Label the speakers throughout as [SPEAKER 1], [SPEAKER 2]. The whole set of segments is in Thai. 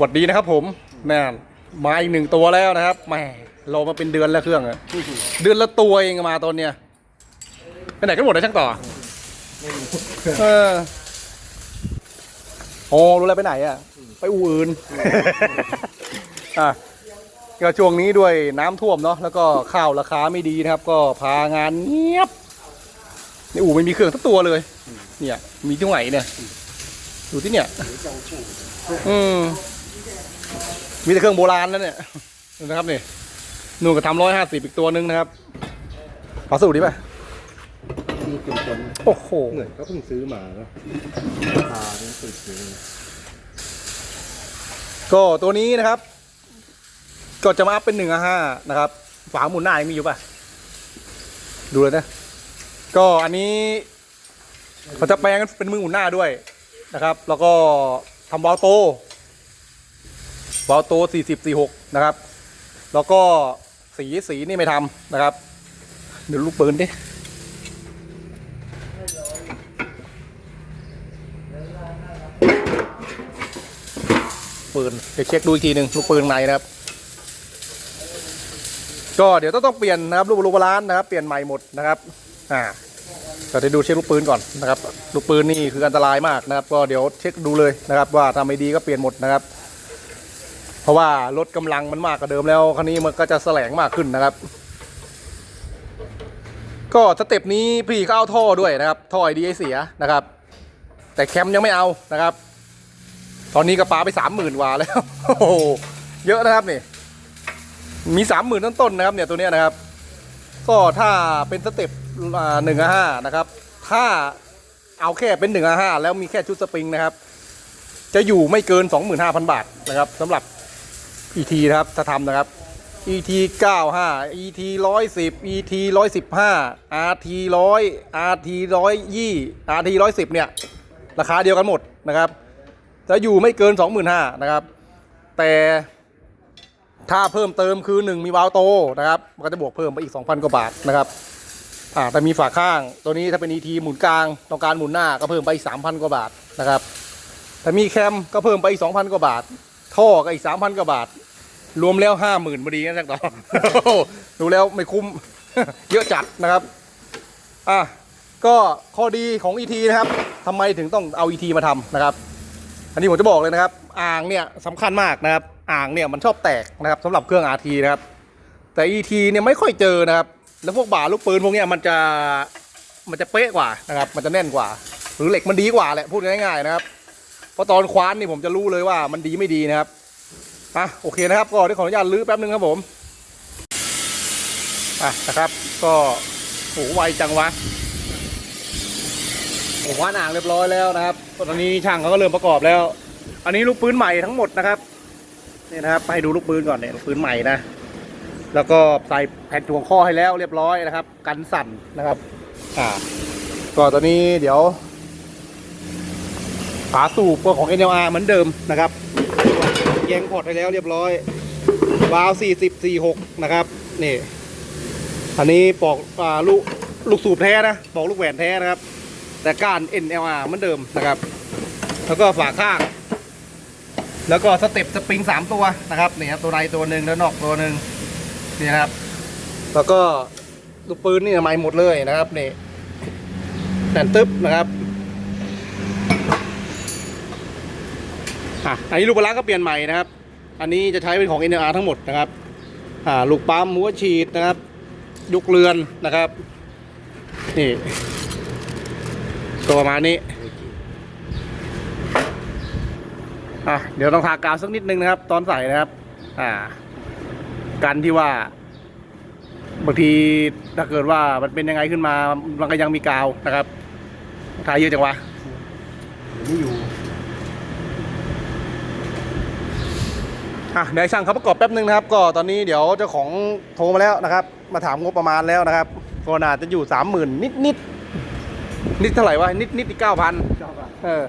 [SPEAKER 1] สวัสดีนะครับผมแม่นมาอีกหนึ่งตัวแล้วนะครับแหมรอมาเป็นเดือนแล้วเครื่องอะเดือนละตัวเองมาตอนเนี้ยไปไหนกันหมดนะช่างต่อเออโอ้รู้แล้วไปไหนอะ ไปอู่อื่นอะก็ช่วงนี้ด้วยน้ำท่วมเนาะแล้วก็ข้าวราคาไม่ดีนะครับ ก็พางานเงียบในอู่ไม่มีเครื่องสักตัวเลย เนี่ย มีที่ไหนเนี่ยดูที่เนี่ยอืม มีแต่เครื่องโบราณแล้วเนี่ยดูนะครับนี่นู่นก็ทำร้อยห้าสิบอีกตัวนึงนะครับขอสูตรดิป่ะ
[SPEAKER 2] ที่เป็นคน
[SPEAKER 1] โอ้โห
[SPEAKER 2] เหมือนก็เพิ่งซื้อมาแล้วราคาเนี่ยติดเลย
[SPEAKER 1] ก็ตัวนี้นะครับ ก็จะมาอัพเป็นหนึ่งห้านะครับ ฝาหมุนหน้ายังมีอยู่ป่ะ ดูเลยนะ ก็อันนี้เขาจะแปลงเป็นมือหมุนหน้าด้วยนะครับ แล้วก็ทำวาล์วโต วาลโตสี่สิบสี่หกนะครับ แล้วก็สีสีนี่ไม่ทำนะครับ เดี๋ยวลูกปืนดิปืนเดี๋ยวเช็คดูอีกทีหนึ่งลูกปืนในนะครับ ก็เดี๋ยวต้องต้องเปลี่ยนนะครับลูกลูกบาลานนะครับ เปลี่ยนใหม่หมดนะครับอ่าก็จะดูเช็คลูกปืนก่อนนะครับ ลูกปืนนี่คืออันตรายมากนะครับ ก็เดี๋ยวเช็คดูเลยนะครับ ว่าทำไม่ดีก็เปลี่ยนหมดนะครับ ราะว่าลดกำลังมันมากกว่าเดิมแล้วคราวนี้มันก็จะแสลงมากขึ้นนะครับ ก็สเต็ปนี้พี่ก็เอาท่อด้วยนะครับท่อไอดีไอเสียนะครับ แต่แคมยังไม่เอานะครับ ตอนนี้ก็ปาไปสามหมื่นกว่าแล้วโอ้โหเยอะนะครับนี่มีสามหมื่นต้นๆนะครับเนี่ยตัวเนี้ยนะครับ ก็ถ้าเป็นสเต็ปหนึ่งห้านะครับ ถ้าเอาแค่เป็นหนึ่งห้าแล้วมีแค่ชุดสปริงนะครับ จะอยู่ไม่เกินสองหมื่นห้าพันบาทนะครับสำหรับ ET นะครับ ถ้าทำนะครับ ET 95 ET 110 ET 115 RT 100 RT 120 RT 110เนี่ย ราคาเดียวกันหมดนะครับจะอยู่ไม่เกิน 25,000นะครับ แต่ถ้าเพิ่มเติมคือ 1 มีวาลโตนะครับมันก็จะบวกเพิ่มไปอีก 2,000 กว่าบาทนะครับอ่าแต่มีฝาข้างตัวนี้ถ้าเป็น ET หมุนกลางต้องการหมุนหน้าก็เพิ่มไปอีก 3,000 กว่าบาทนะครับ แต่มีแคมก็เพิ่มไปอีก 2,000 กว่าบาท ท่อก็อีก3,000กว่าบาท รวมแล้ว50,000พอดีนะจักต่อดูแล้วไม่คุ้ม เยอะจัดนะครับ อะ ก็ข้อดีของ ET นะครับทำไมถึงต้องเอา ET มาทำนะครับ อันนี้ผมจะบอกเลยนะครับ อ่างเนี่ยสำคัญมากนะครับ อ่างเนี่ยมันชอบแตกนะครับสำหรับเครื่อง RT นะครับ แต่ ET เนี่ยไม่ค่อยเจอนะครับ แล้วพวกบ่าลูกปืนพวกเนี้ยมันจะมันจะเป๊ะกว่านะครับ มันจะแน่นกว่า หรือเหล็กมันดีกว่าแหละพูดง่ายๆนะครับ เพราะตอนคว้านนี่ผมจะรู้เลยว่ามันดีไม่ดีนะครับอะโอเคนะครับก็ได้ขออนุญาตลื้อแป๊บนึงครับผมอะนะครับก็โหไวจังวะผมคว้านอ่างเรียบร้อยแล้วนะครับ ตอนนี้ช่างเขาก็เริ่มประกอบแล้ว อันนี้ลูกปืนใหม่ทั้งหมดนะครับนี่นะครับให้ดูลูกปืนก่อนเนี่ยลูกปืนใหม่นะแล้วก็ใส่แผ่นถ่วงข้อให้แล้วเรียบร้อยนะครับ กันสั่นนะครับ อ่าก็ตอนนี้เดี๋ยว ฝาสูบตัวของ NLR เหมือนเดิมนะครับแยงพอร์ตให้แล้วเรียบร้อยวาล์ว40 46 นะครับ นี่ อันนี้ปอกอ่าลูกลูกสูบแท้นะ ปอกลูกแหวนแท้นะครับ แต่ก้าน NLR เหมือนเดิมนะครับ แล้วก็ฝาข้าง แล้วก็สเต็ปสปริงสามตัวนะครับ นี่ครับตัวในตัวหนึ่งแล้วนอกตัวหนึ่งนี่นะครับ แล้วก็ลูกปืนนี่ใหม่หมดเลยนะครับ นี่แน่นตึ๊บนะครับ อะอันนี้ลูกบาลานซ์ก็เปลี่ยนใหม่นะครับ อันนี้จะใช้เป็นของ NR ทั้งหมดนะครับอ่าลูกปั๊มหัวฉีดนะครับยุกเรือนนะครับนี่ตัวประมาณนี้อะเดี๋ยวต้องทากาวสักนิดนึงนะครับ ตอนใส่นะครับอ่ากันที่ว่าบางทีถ้าเกิดว่ามันเป็นยังไงขึ้นมา มันก็ยังมีกาวนะครับทาเยอะจังวะ
[SPEAKER 2] ไม่อยู่
[SPEAKER 1] อะเดี๋ยวให้ช่างเขาประกอบแป๊บนึงนะครับ ก็ตอนนี้เดี๋ยวเจ้าของโทรมาแล้วนะครับ มาถามงบประมาณแล้วนะครับก็น่าจะอยู่สามหมื่นนิดนิดนิดเท่าไหร่วะนิดนิดอีกเก้าพัน
[SPEAKER 2] ชอบอะ
[SPEAKER 1] เออ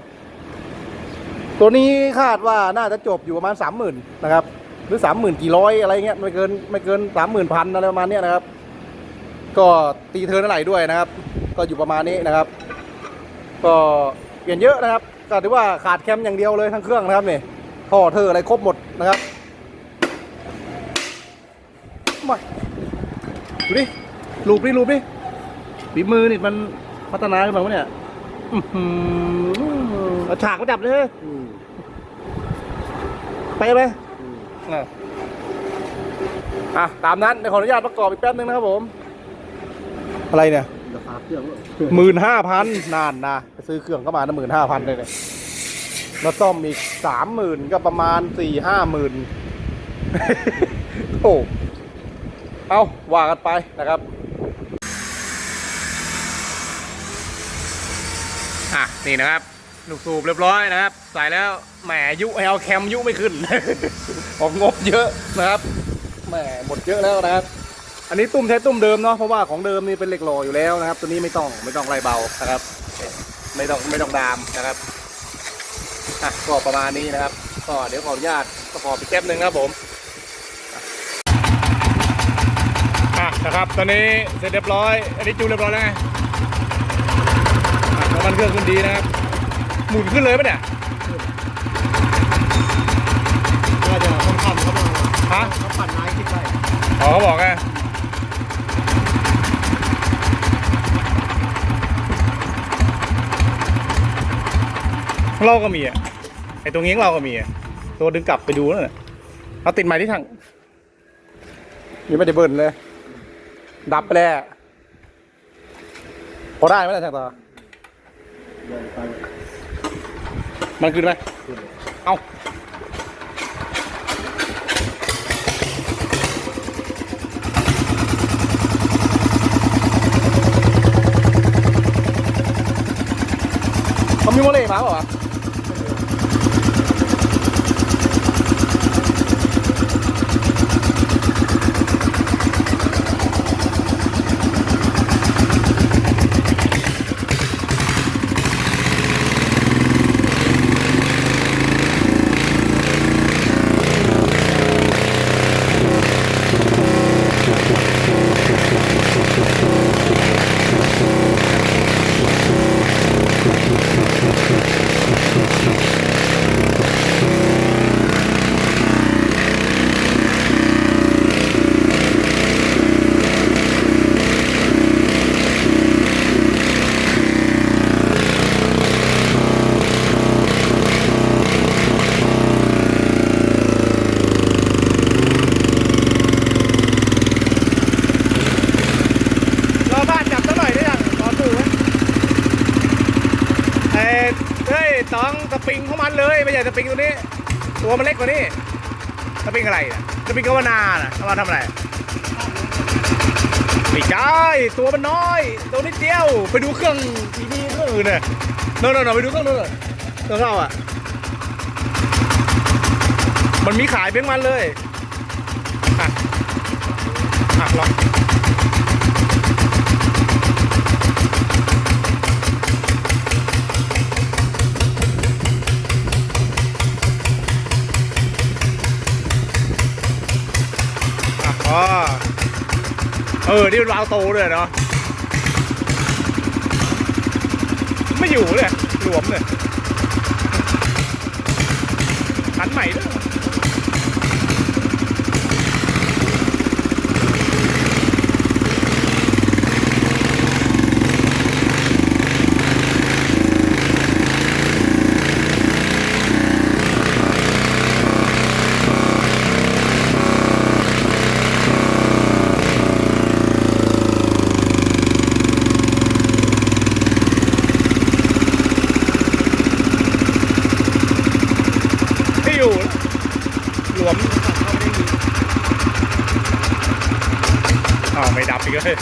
[SPEAKER 1] ตัวนี้คาดว่าน่าจะจบอยู่ประมาณสามหมื่นนะครับ หรือสามหมื่นกี่ร้อยอะไรเงี้ยไม่เกินไม่เกินสามหมื่นพันอะไรประมาณเนี้ยนะครับ ก็ตีเทิร์นอะไรด้วยนะครับ ก็อยู่ประมาณนี้นะครับ ก็เปลี่ยนเยอะนะครับก็ถือว่าขาดแคมอย่างเดียวเลยทั้งเครื่องนะครับนี่ท่อเธออะไรครบหมดนะครับ มาดูดิลูบดิลูบดิฝีมือนี่มันพัฒนาขึ้นมาวะเนี่ยอื้อหือเอาฉากมาจับเลย
[SPEAKER 2] อืม
[SPEAKER 1] ไปเลย
[SPEAKER 2] อืม
[SPEAKER 1] อะอะ ตามนั้นเดี๋ยวขออนุญาตประกอบอีกแป๊บนึงนะครับผม อะไรเนี่ย
[SPEAKER 2] ราคาเครื่อง
[SPEAKER 1] หมื่นห้าพันนานนะไปซื้อเครื่องก็มานะหมื่นห้าพันเลยเนี่ยมาซ่อมอีกสามหมื่นก็ประมาณสี่ห้าหมื่น โอ้ เอาว่ากันไปนะครับอะนี่นะครับลูกสูบเรียบร้อยนะครับ ใส่แล้วแหมยุให้เอาแคมยุไม่ขึ้น ออกงบเยอะนะครับแหมหมดเยอะแล้วนะครับ อันนี้ตุ้มใช้ตุ้มเดิมเนาะเพราะว่าของเดิมนี่เป็นเหล็กหล่ออยู่แล้วนะครับ ตัวนี้ไม่ต้องไม่ต้องไรเบานะครับ ไม่ต้องไม่ต้องดามนะครับอะก็ประมาณนี้นะครับ ก็เดี๋ยวขออนุญาตประกอบอีกแป๊บหนึ่งครับผมอะ นะครับ ตอนนี้เสร็จเรียบร้อย อันนี้จูนเรียบร้อยแล้วไงอะน้ำมันเครื่องขึ้นดีนะครับ หมุนขึ้นเลยปะเนี่ย
[SPEAKER 2] น่าจะค่อนข้างเขาบอก
[SPEAKER 1] ฮะ
[SPEAKER 2] เขาปั่นไม้คิดไว้
[SPEAKER 1] อ๋อเขาบอกไงเราก็มีอะ ไอตรงนี้ของเราก็มีอะ ตัวดึงกลับไปดูนั่นแหละเอาติดไม้ที่ถังยังไม่ได้เบิร์นเลย ดับไปแล้วพอได้ไหมล่ะช่างต่อมันขึ้นไหมเอาเขามีโมเลมาเปล่าวะ มันเลยสปริงตัวนี้ ตัวมันเล็กกว่านี้สปริงอะไรนะสปริงกวนาน่ะเอามาทำอะไรไม่ใช่ตัวมันน้อย ตัวนิดเดียว ไปดูเครื่องทีนี่เครื่องอื่นเนี่ยโน่นๆไปดูเครื่องนู้นน่ะเครื่องเราอะ มันมีขายเพียงมันเลย อะ อะลอง อะอ๋อ เออ นี่มันวาวโตเลยเนาะ ไม่อยู่เลย หลวมเลย ขันใหม่ด้วยไม่อยู่หลวมอ้าวไม่ดับอีกเลยล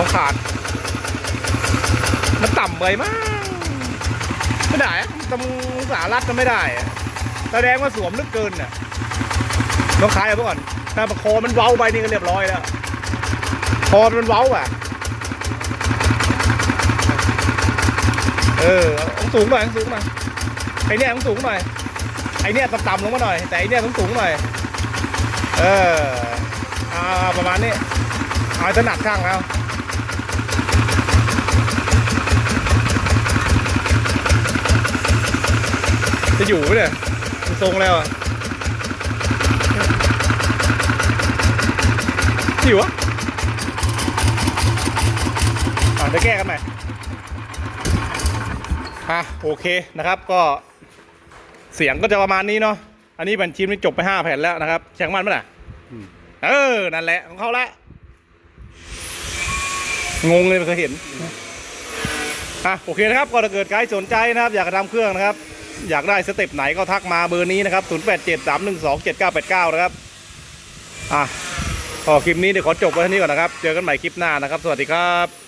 [SPEAKER 1] องขาด มันต่ำไปมั้งไม่ได้ตรงสารัดก็ไม่ได้แสดงว่าสวมลึกเกินน่ะต้องขายเอาไปก่อนถ้าคอมันเว้าไปนี่ก็เรียบร้อยแล้ว คอมันเว้าอะ เออเอาสูงหน่อยเอาสูงหน่อยไอเนี้ยต้องสูงหน่อย ไอเนี้ยต่ำๆลงมาหน่อย แต่ไอเนี้ยต้องสูงหน่อย เออเอาประมาณนี้ เอาถนัดข้างแล้ว จะอยู่ไหมเนี่ยดูทรงแล้วอะอยู่วะอะจะแก้กันใหม่อะโอเคนะครับก็เสียงก็จะประมาณนี้เนาะอันนี้เป็นชิ้นนี้จบไปห้าแผ่นแล้วนะครับแช่งมันไหมล่ะเออ นั่นแหละของเขาละงงเลยไม่เคยเห็นอะโอเคนะครับก็ถ้าเกิดใครสนใจนะครับ อยากจะทำเครื่องนะครับ อยากได้สเต็ปไหนก็ทักมาเบอร์นี้นะครับ 0873127989 นะครับ อะขอคลิปนี้เดี๋ยวขอจบไว้เท่านี้ก่อนนะครับ เจอกันใหม่คลิปหน้านะครับ สวัสดีครับ